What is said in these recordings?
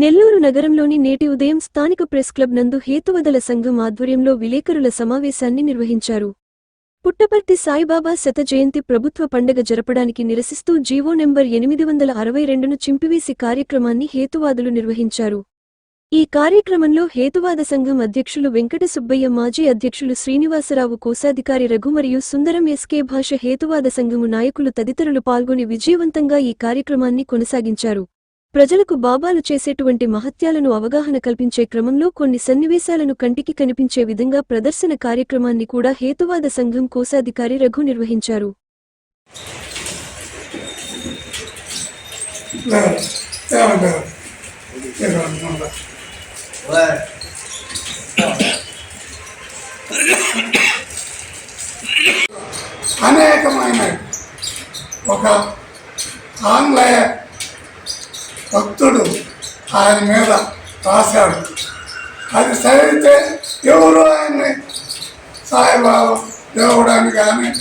నెల్లూరు నగరంలోని నేటి ఉదయం స్థానిక ప్రెస్ క్లబ్ నందు హేతువదల సంఘం ఆధ్వర్యంలో విలేకరుల సమావేశాన్ని నిర్వహించారు. పుట్టపర్తి సాయిబాబా శత జయంతి ప్రభుత్వ పండగ జరపడానికి నిరసిస్తూ జీవో నెంబర్ ఎనిమిది వందల అరవై రెండును చింపివేసి కార్యక్రమాన్ని హేతువాదులు నిర్వహించారు. ఈ కార్యక్రమంలో హేతువాద సంఘం అధ్యక్షులు వెంకట సుబ్బయ్య మాజీ అధ్యక్షులు శ్రీనివాసరావు కోశాధికారి రఘు మరియు సుందరం ఎస్కే భాష హేతువాద సంఘము నాయకులు తదితరులు పాల్గొని విజయవంతంగా ఈ కార్యక్రమాన్ని కొనసాగించారు. ప్రజలకు బాబాలు చేసేటువంటి మహత్యాలను అవగాహన కల్పించే క్రమంలో కొన్ని సన్నివేశాలను కంటికి కనిపించే విధంగా ప్రదర్శన కార్యక్రమాన్ని కూడా హేతువాద సంఘం కోశాధికారి రఘు నిర్వహించారు. అనేకమైన ఒక ఆంగ్లేయ భక్తుడు ఆయన మీద రాశాడు. అది చదివితే ఎవరు ఆయన్ని సాయిబాబు దేవుడు అని కానీ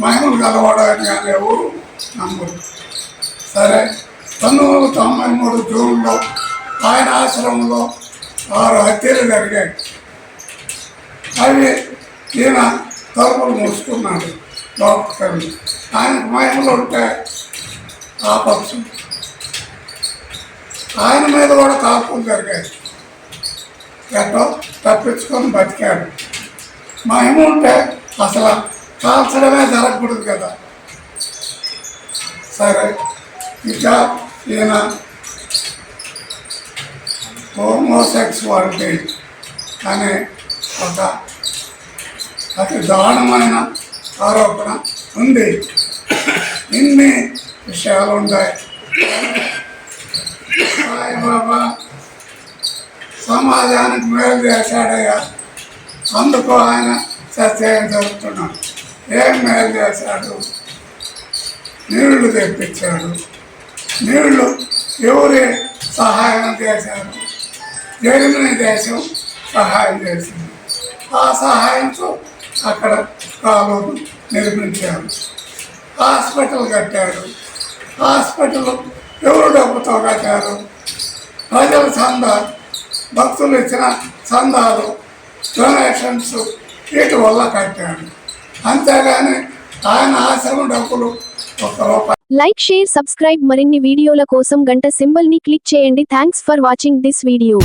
మహిమలు కలవడానికి కానీ ఎవరు నమ్మరు. సరే పంతొమ్మిది తొంభై మూడు జూన్లో ఆయన ఆశ్రమంలో ఆరు హత్యలు జరిగాయి. అవి ఈయన తలుపులు మూసుకున్నాడు. లోపలికి ఆయనకు మహిమలు ఉంటే ఆపచ్చు. ఆయన మీద కూడా కాపులు జరిగాయి. ఎట్టో తప్పించుకొని బతికాడు. మహిమ ఉంటే అసలు కాల్చడమే జరగకూడదు కదా. సరే ఇక ఈయన హోమోసెక్సువాలిటీ అనే ఒక అతి దారుణమైన ఆరోపణ ఉంది. ఇన్ని విషయాలు ఉంటాయి సాయిబాబా సమాజానికి మేలు చేశాడయ్యా. అందుకు ఆయన సత్యం చదువుతున్నాం ఏం మేలు చేశాడు? నీళ్ళు తెప్పించాడు. నీళ్ళు ఎవరి సహాయం చేశారు జరిగిన దేశం సహాయం చేసింది? ఆ సహాయంతో అక్కడ కాలువలు నిర్మించారు హాస్పిటల్ కట్టాడు. హాస్పిటల్ ఎవరు డబ్బుతో కట్టారు ప్రజల చందాలు భక్తులు ఇచ్చిన చందాలు డొనేషన్స్ వీటి వల్ల కట్టాడు అంతేగాని ఆయన ఆశ్రమ డబ్బులు ఒక్క రూపాయి. లైక్ షేర్ సబ్స్క్రైబ్ మరిన్ని వీడియోల కోసం గంట సింబల్ని క్లిక్ చేయండి. Thanks for watching this video.